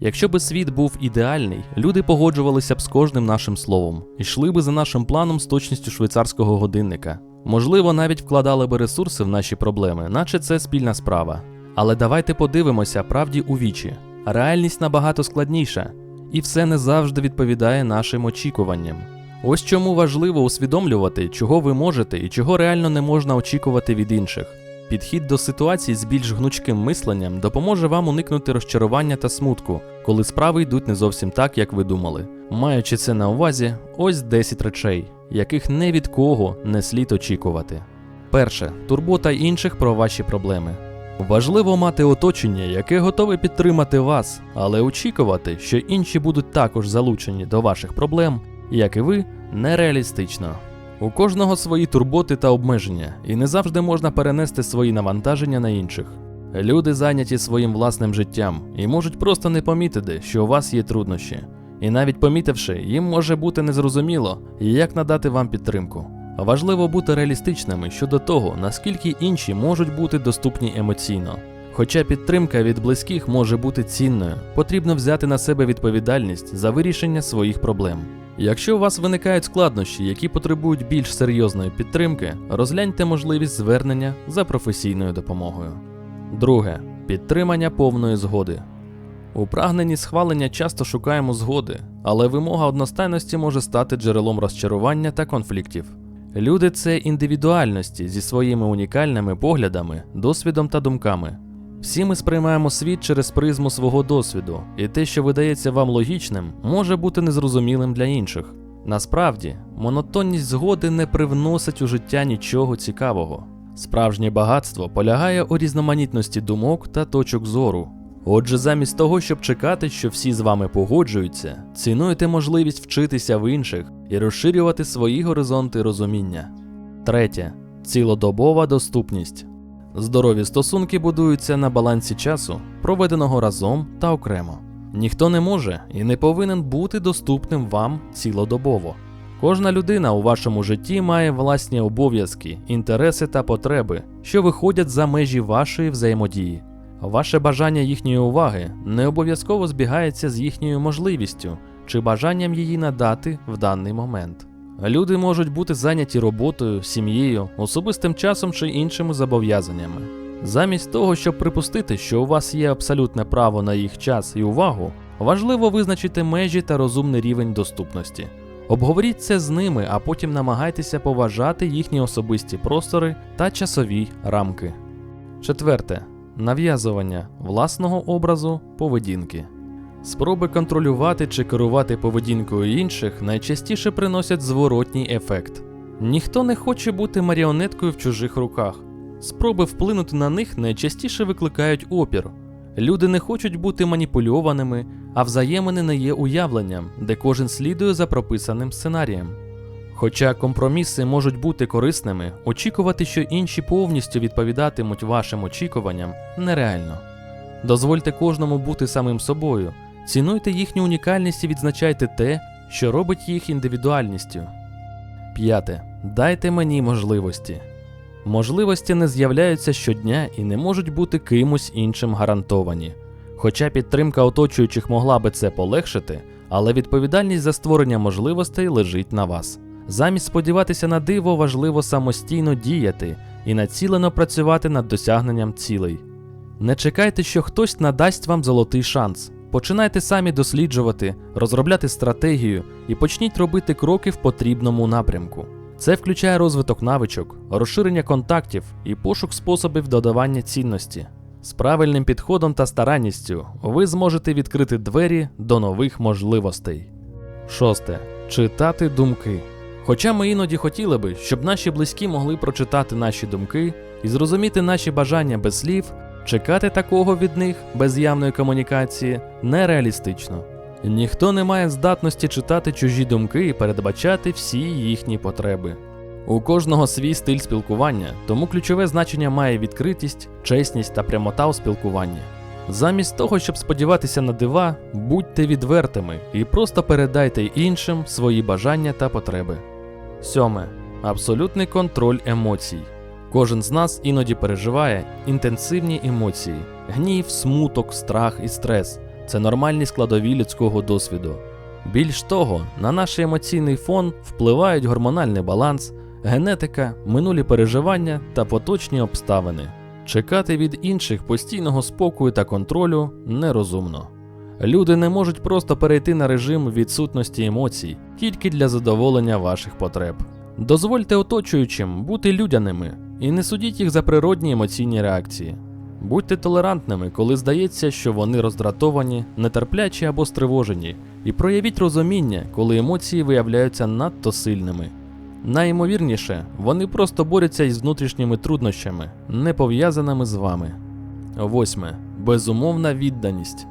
Якщо би світ був ідеальний, люди погоджувалися б з кожним нашим словом, йшли би за нашим планом з точністю швейцарського годинника. Можливо, навіть вкладали би ресурси в наші проблеми, наче це спільна справа. Але давайте подивимося правді у вічі. Реальність набагато складніша, і все не завжди відповідає нашим очікуванням. Ось чому важливо усвідомлювати, чого ви можете і чого реально не можна очікувати від інших. Підхід до ситуацій з більш гнучким мисленням допоможе вам уникнути розчарування та смутку, коли справи йдуть не зовсім так, як ви думали. Маючи це на увазі, ось 10 речей, яких не від кого не слід очікувати. Перше турбота інших про ваші проблеми. Важливо мати оточення, яке готове підтримати вас, але очікувати, що інші будуть також залучені до ваших проблем, як і ви, нереалістично. У кожного свої турботи та обмеження, і не завжди можна перенести свої навантаження на інших. Люди зайняті своїм власним життям і можуть просто не помітити, що у вас є труднощі. І навіть помітивши, їм може бути незрозуміло, як надати вам підтримку. Важливо бути реалістичними щодо того, наскільки інші можуть бути доступні емоційно. Хоча підтримка від близьких може бути цінною, потрібно взяти на себе відповідальність за вирішення своїх проблем. Якщо у вас виникають складнощі, які потребують більш серйозної підтримки, розгляньте можливість звернення за професійною допомогою. Друге підтримання повної згоди. У прагненні схвалення часто шукаємо згоди, але вимога одностайності може стати джерелом розчарування та конфліктів. Люди це індивідуальності зі своїми унікальними поглядами, досвідом та думками. Всі ми сприймаємо світ через призму свого досвіду, і те, що видається вам логічним, може бути незрозумілим для інших. Насправді, монотонність згоди не привносить у життя нічого цікавого. Справжнє багатство полягає у різноманітності думок та точок зору. Отже, замість того, щоб чекати, що всі з вами погоджуються, цінуйте можливість вчитися в інших і розширювати свої горизонти розуміння. Третє цілодобова доступність. Здорові стосунки будуються на балансі часу, проведеного разом та окремо. Ніхто не може і не повинен бути доступним вам цілодобово. Кожна людина у вашому житті має власні обов'язки, інтереси та потреби, що виходять за межі вашої взаємодії. Ваше бажання їхньої уваги не обов'язково збігається з їхньою можливістю чи бажанням її надати в даний момент. Люди можуть бути зайняті роботою, сім'єю, особистим часом чи іншими зобов'язаннями. Замість того, щоб припустити, що у вас є абсолютне право на їх час і увагу, важливо визначити межі та розумний рівень доступності. Обговоріть це з ними, а потім намагайтеся поважати їхні особисті простори та часові рамки. Четверте нав'язування власного образу поведінки. Спроби контролювати чи керувати поведінкою інших найчастіше приносять зворотній ефект. Ніхто не хоче бути маріонеткою в чужих руках. Спроби вплинути на них найчастіше викликають опір. Люди не хочуть бути маніпульованими, а взаємини не є уявленням, де кожен слідує за прописаним сценарієм. Хоча компроміси можуть бути корисними, очікувати, що інші повністю відповідатимуть вашим очікуванням, нереально. Дозвольте кожному бути самим собою, цінуйте їхню унікальність і відзначайте те, що робить їх індивідуальністю. П'яте. Дайте мені можливості. Можливості не з'являються щодня і не можуть бути кимось іншим гарантовані. Хоча підтримка оточуючих могла би це полегшити, але відповідальність за створення можливостей лежить на вас. Замість сподіватися на диво, важливо самостійно діяти і націлено працювати над досягненням цілей. Не чекайте, що хтось надасть вам золотий шанс. Починайте самі досліджувати, розробляти стратегію і почніть робити кроки в потрібному напрямку. Це включає розвиток навичок, розширення контактів і пошук способів додавання цінності. З правильним підходом та старанністю ви зможете відкрити двері до нових можливостей. Шосте. Читати думки. Хоча ми іноді хотіли би, щоб наші близькі могли прочитати наші думки і зрозуміти наші бажання без слів, чекати такого від них без явної комунікації нереалістично. Ніхто не має здатності читати чужі думки і передбачати всі їхні потреби. У кожного свій стиль спілкування, тому ключове значення має відкритість, чесність та прямота у спілкуванні. Замість того, щоб сподіватися на дива, будьте відвертими і просто передайте іншим свої бажання та потреби. Сьоме. Абсолютний контроль емоцій. Кожен з нас іноді переживає інтенсивні емоції: гнів, смуток, страх і стрес. це нормальні складові людського досвіду. Більш того, на наш емоційний фон впливають гормональний баланс, генетика, минулі переживання та поточні обставини. Чекати від інших постійного спокою та контролю нерозумно. Люди не можуть просто перейти на режим відсутності емоцій тільки для задоволення ваших потреб. Дозвольте оточуючим бути людяними і не судіть їх за природні емоційні реакції. Будьте толерантними, коли здається, що вони роздратовані, нетерплячі або стривожені, і проявіть розуміння, коли емоції виявляються надто сильними. Найімовірніше, вони просто борються із внутрішніми труднощами, не пов'язаними з вами. Восьме. Безумовна відданість.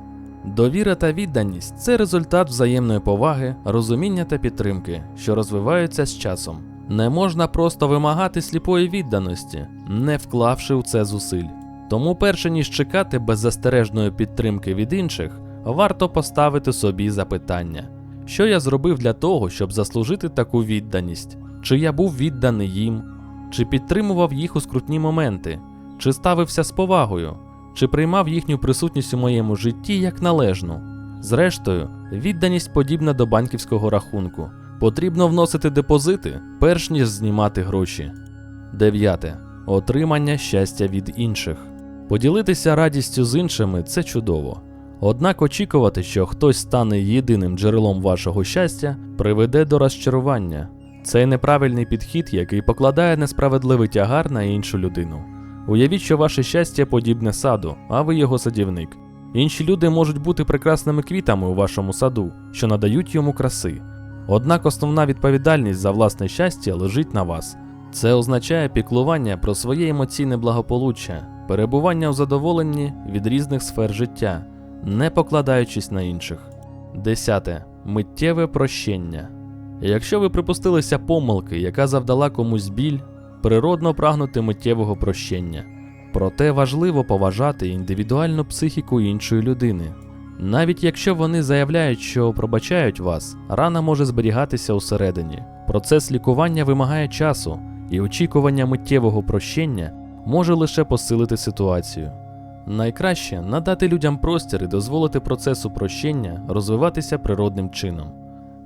Довіра та відданість це результат взаємної поваги, розуміння та підтримки, що розвиваються з часом. Не можна просто вимагати сліпої відданості, не вклавши у це зусиль. Тому, перше ніж чекати беззастережної підтримки від інших, варто поставити собі запитання: що я зробив для того, щоб заслужити таку відданість? Чи я був відданий їм, чи підтримував їх у скрутні моменти, чи ставився з повагою, чи приймав їхню присутність у моєму житті як належну. Зрештою, відданість подібна до банківського рахунку. Потрібно вносити депозити, перш ніж знімати гроші. Дев'яте. Отримання щастя від інших. Поділитися радістю з іншими це чудово. Однак очікувати, що хтось стане єдиним джерелом вашого щастя, приведе до розчарування. Це неправильний підхід, який покладає несправедливий тягар на іншу людину. Уявіть, що ваше щастя подібне саду, а ви його садівник. Інші люди можуть бути прекрасними квітами у вашому саду, що надають йому краси. Однак основна відповідальність за власне щастя лежить на вас. Це означає піклування про своє емоційне благополуччя, перебування у задоволенні від різних сфер життя, не покладаючись на інших. Десяте. Миттєве прощення. Якщо ви припустилися помилки, яка завдала комусь біль, природно прагнути миттєвого прощення. Проте важливо поважати індивідуальну психіку іншої людини. Навіть якщо вони заявляють, що пробачають вас, рана може зберігатися усередині. Процес лікування вимагає часу, і очікування миттєвого прощення може лише посилити ситуацію. Найкраще надати людям простір і дозволити процесу прощення розвиватися природним чином.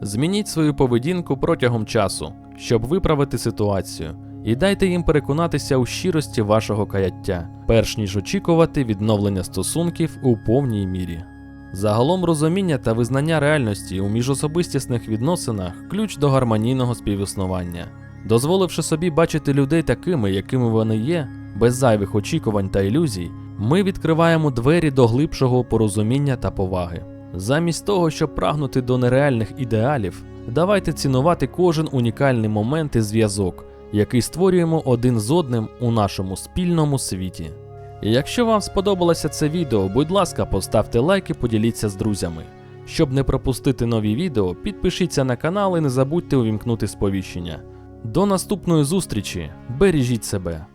Змініть свою поведінку протягом часу, щоб виправити ситуацію, і дайте їм переконатися у щирості вашого каяття, перш ніж очікувати відновлення стосунків у повній мірі. Загалом розуміння та визнання реальності у міжособистісних відносинах ключ до гармонійного співіснування. Дозволивши собі бачити людей такими, якими вони є, без зайвих очікувань та ілюзій, ми відкриваємо двері до глибшого порозуміння та поваги. Замість того, щоб прагнути до нереальних ідеалів, давайте цінувати кожен унікальний момент і зв'язок, який створюємо один з одним у нашому спільному світі. Якщо вам сподобалося це відео, будь ласка, поставте лайк і поділіться з друзями. Щоб не пропустити нові відео, підпишіться на канал і не забудьте увімкнути сповіщення. До наступної зустрічі! Бережіть себе!